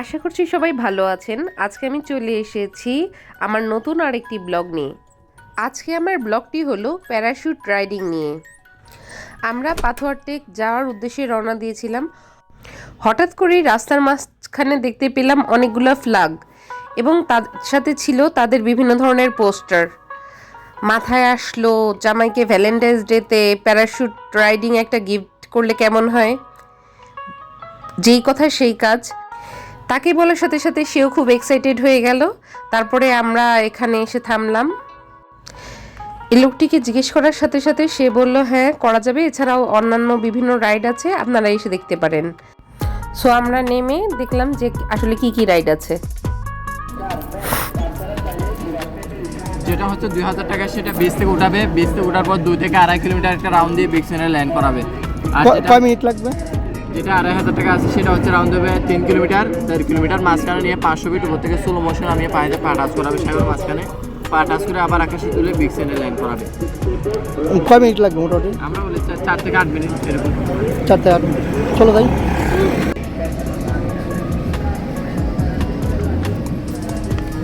আশা করছি সবাই ভালো আছেন। আজকে আমি চলে এসেছি আমার নতুন আরেকটি ব্লগ নিয়ে। আজকে আমার ব্লগটি হলো প্যারাশুট রাইডিং নিয়ে। আমরা পাথর টেক যাওয়ার উদ্দেশ্যে রওনা দিয়েছিলাম। হঠাৎ করেই রাস্তার মাঝখানে দেখতে পেলাম অনেকগুলো ফ্ল্যাগ। এবং তার সাথে ছিল তাদের বিভিন্ন ধরনের পোস্টার। মাথায় আসলো জামাইকে ভ্যালেন্টাইন্স ডেতে প্যারাশুট রাইডিং একটা গিফট করলে কেমন হয়? যেই কথা সেই কাজ। তাকে বলার সাথে সাথে সেও খুব এক্সাইটেড হয়ে গেল। তারপরে আমরা এখানে এসে থামলাম। এই লোকটিকে জিজ্ঞেস করার সাথে সাথে সে বলল হ্যাঁ করা যাবে। এছাড়াও অন্যান্য বিভিন্ন রাইড আছে। আপনারা এসে দেখতে পারেন। সো আমরা নেমে দেখলাম যে আসলে কি কি রাইড আছে। যেটা হচ্ছে দুই হাজার টাকা সেটা বিচ থেকে উঠাবে। বিচ থেকে উঠার পর দুই থেকে আড়াই কিলোমিটার একটা রাউন্ড দিয়ে বিক্সনে ল্যান্ড করাবে। আর কয় মিনিট লাগবে? যেটা আড়াই হাজার টাকা আছে সেটা হচ্ছে রাউন্ড দেবে তিন কিলোমিটার। দেড় কিলোমিটার মাঝখানে নিয়ে পাঁচশো ফিট উপর থেকে স্লো মোশন আমি পায়ে পা টাচ করাবে সাগর মাঝখানে। পা টাচ করে আবার আকাশে তুলে বিক্সনে ল্যান্ড করাবে। কয় মিনিট লাগবে মোটামুটি? আমরা বলি চার- চার থেকে আট মিনিট এরকম। চার থেকে আট মিনিট। চলো তাই।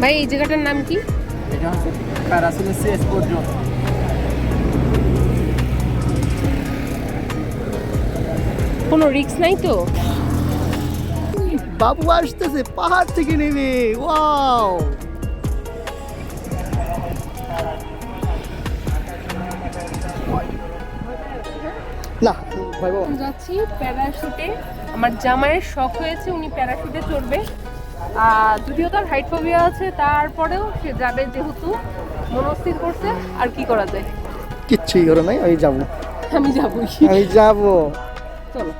ভাই এই জায়গাটার নাম কি? এটা হচ্ছে প্যারাসিলের জোন কোনো রিস্ক নাই তো বাবু আসতেছে পাহাড় থেকে নেমে ওয়াও! না। ভাই বাবা যাচ্ছি প্যারাশুটে। আমার জামাইয়ের শখ হয়েছে উনি প্যারাশুটে চড়বে। যদিও তার হাইট ফোবিয়া আছে তারপরেও সে যাবে যেহেতু মনস্থির করছে আর কি করা যায়? কিচ্ছুই করো নাই আমি যাব। আমি যাবই। আমি যাব। চলো।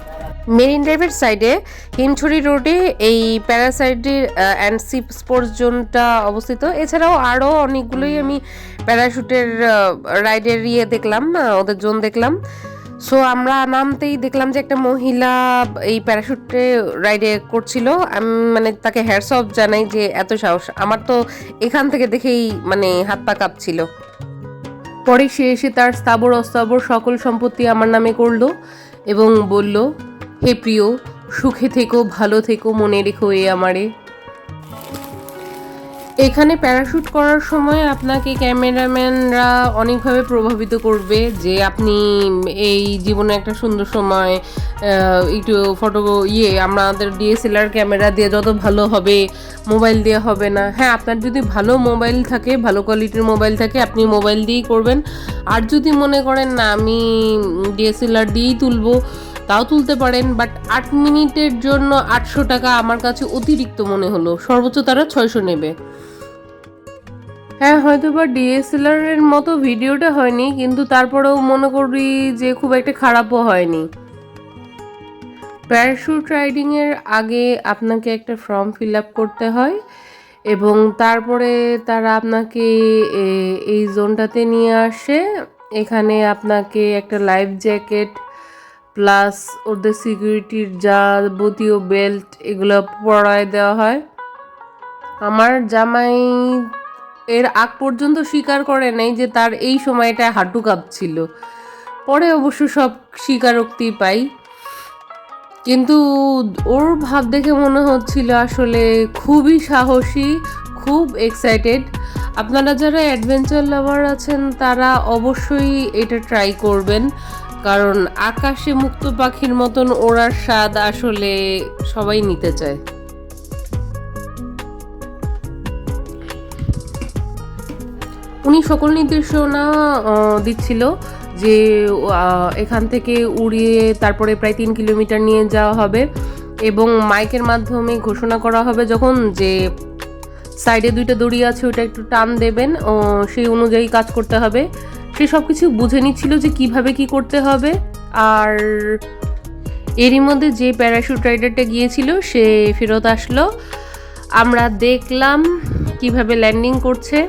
মেরিন ড্রাইভের সাইডে হিমছড়ি রোডে এই প্যারাসাইডের অ্যান্ড সিপ স্পোর্টস জোনটা অবস্থিত। এছাড়াও আরও অনেকগুলোই আমি প্যারাশুটের রাইডের ইয়ে দেখলাম ওদের জোন দেখলাম। সো আমরা নামতেই দেখলাম যে একটা মহিলা এই প্যারাশুটে রাইডে করছিল। আমি মানে তাকে হ্যাটস অফ জানাই যে এত সাহস। আমার তো এখান থেকে দেখেই মানে হাত পা কাঁপছিল। পরে সে এসে তার স্থাবর, অস্থাবর সকল সম্পত্তি আমার নামে করল এবং বলল, হে প্রিয়, সুখে থেকো, ভালো থেকো, মনে রেখো এ আমারে। এখানে প্যারাশুট করার সময় আপনাকে ক্যামেরাম্যানরা অনেকভাবে প্রভাবিত করবে যে আপনি এই জীবনে একটা সুন্দর সময় একটু ফটো ইয়ে আমাদের ডিএসএলআর ক্যামেরা দিয়ে যত ভালো হবে মোবাইল দিয়ে হবে না। হ্যাঁ আপনার যদি ভালো মোবাইল থাকে, ভালো কোয়ালিটির মোবাইল থাকে, আপনি মোবাইল দিয়েই করবেন। আর যদি মনে করেন, না, আমি ডিএসএলআর দিয়েই তুলবো তাও তুলতে পারেন। বাট আট মিনিটের জন্য আটশো টাকা আমার কাছে অতিরিক্ত মনে হলো। সর্বোচ্চ তারা ছয়শো নেবে। হ্যাঁ হয়তো বা ডিএসএলআর এর মতো ভিডিওটা হয়নি, কিন্তু তারপরেও মনে করি যে খুব একটা খারাপও হয়নি। প্যারাশুট রাইডিং এর আগে আপনাকে একটা ফর্ম ফিল আপ করতে হয় এবং তারপরে তারা আপনাকে এই জোনটাতে নিয়ে আসে। এখানে আপনাকে একটা লাইফ জ্যাকেট প্লাস ওদের সিকিউরিটির যাবতীয় বেল্ট এগুলো পরায় দেওয়া হয়। আমার জামাই এর আগ পর্যন্ত স্বীকার করে নাই যে তার এই সময়টায় হাঁটু কাঁপছিল। পরে অবশ্য সব স্বীকারোক্তি পাই। কিন্তু ওর ভাব দেখে মনে হচ্ছিল আসলে খুবই সাহসী, খুব এক্সাইটেড আপনারা যারা অ্যাডভেঞ্চার লাভার আছেন, তারা অবশ্যই এটা ট্রাই করবেন। কারণ আকাশে মুক্ত পাখির মতন ওড়ার স্বাদ আসলে সবাই নিতে চায়। উনি সকল নির্দেশনা দিচ্ছিল যে এখান থেকে উড়িয়ে তারপরে প্রায় তিন কিলোমিটার নিয়ে যাওয়া হবে এবং মাইকের মাধ্যমে ঘোষণা করা হবে যখন যে, সাইডে দুইটা দড়ি আছে, ওটা একটু টান দেবেন, ও, সেই অনুযায়ী কাজ করতে হবে। সে সব কিছু বুঝে নিচ্ছিল যে কীভাবে কি করতে হবে। আর এরই মধ্যে যে প্যারাশুট রাইডারটা গিয়েছিল, সে ফেরত আসলো। আমরা দেখলাম কীভাবে ল্যান্ডিং করছে।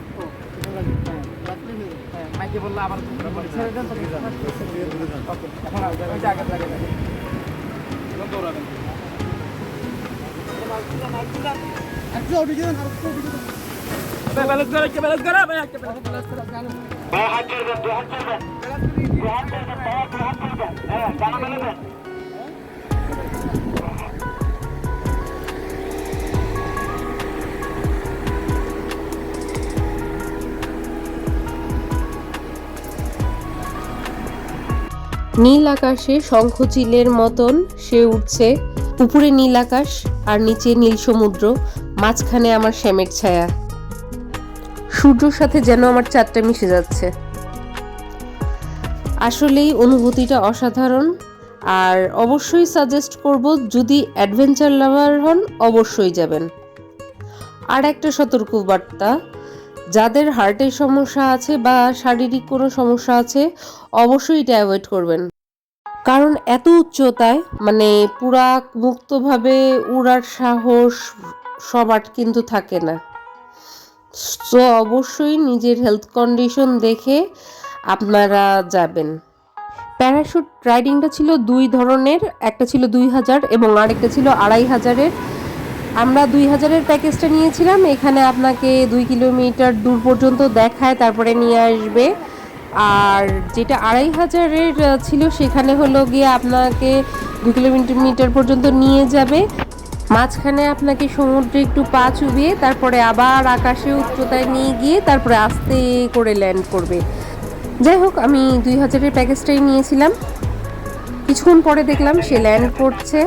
মাইকে বললে আবার ছেড়ে দেন। এখন ওই জায়গা জায়গা দৌড়াবেন নীল আকাশে শঙ্খচিলের মতন সে উঠছে। উপরে নীল আকাশ আর নিচে নীল সমুদ্র, মাঝখানে আমার শ্যামের ছায়া। সূর্যর সাথে যেন আমার চাঁদটা মিশে যাচ্ছে। আসলেই অনুভূতিটা অসাধারণ। আর অবশ্যই সাজেস্ট করব, যদি অ্যাডভেঞ্চার লাভার হন, অবশ্যই যাবেন। আর একটা সতর্ক বার্তা যাদের হার্টের সমস্যা আছে বা শারীরিক কোনো সমস্যা আছে, অবশ্যই এটা অ্যাভয়েড করবেন। কারণ এত উচ্চতায় মানে পুরা মুক্তভাবে উড়ার সাহস সবার কিন্তু থাকে না। তো অবশ্যই নিজের হেলথ কন্ডিশন দেখে আপনারা যাবেন। প্যারাশুট রাইডিংটা ছিল দুই ধরনের, একটা ছিল দুই হাজার এবং আরেকটা ছিল আড়াই হাজারের। আমরা দুই হাজারের প্যাকেজটা নিয়েছিলাম, এখানে আপনাকে দুই কিলোমিটার দূর পর্যন্ত দেখায়, তারপরে নিয়ে আসবে। আর যেটা আড়াই হাজারের ছিল, সেখানে হলো গিয়ে আপনাকে দু কিলোমিটার মিটার পর্যন্ত নিয়ে যাবে। মাঝখানে আপনাকে সমুদ্রে একটু পা চুবিয়ে, তারপরে আবার আকাশে উচ্চতায় নিয়ে গিয়ে, তারপরে আস্তে করে ল্যান্ড করবে। যাই হোক, আমি দুই হাজারের প্যাকেজটাই নিয়েছিলাম। কিছুক্ষণ পরে দেখলাম সে ল্যান্ড করছে।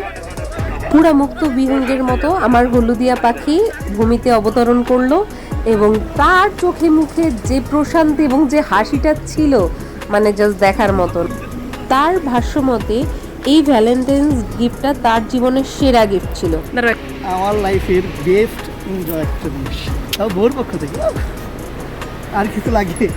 মুক্ত বিহঙ্গের মতো আমার হলুদিয়া পাখি ভূমিতে অবতরণ করল এবং তার চোখে মুখে যে প্রশান্তি এবং যে হাসিটা ছিল মানে জাস্ট দেখার মতন। তার ভাষ্যমতে এই ভ্যালেন্টাইন্স গিফটটা তার জীবনের সেরা গিফট ছিল। আমার লাইফের বেস্ট এনজয় একটা জিনিস। তাও বোর পক্ষ থেকে আর কিছু লাগে?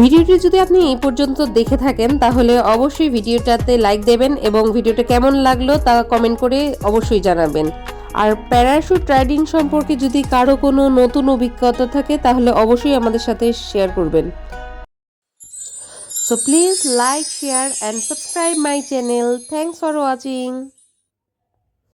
ভিডিওটি যদি আপনি এই পর্যন্ত দেখে থাকেন, তাহলে অবশ্যই ভিডিওটাতে লাইক দেবেন এবং ভিডিওটা কেমন লাগল তা কমেন্ট করে অবশ্যই জানাবেন। আর প্যারাশুট রাইডিং সম্পর্কে যদি কারও কোনো নতুন অভিজ্ঞতা থাকে, তাহলে অবশ্যই আমাদের সাথে শেয়ার করবেন। So please like share and subscribe my channel thanks for watching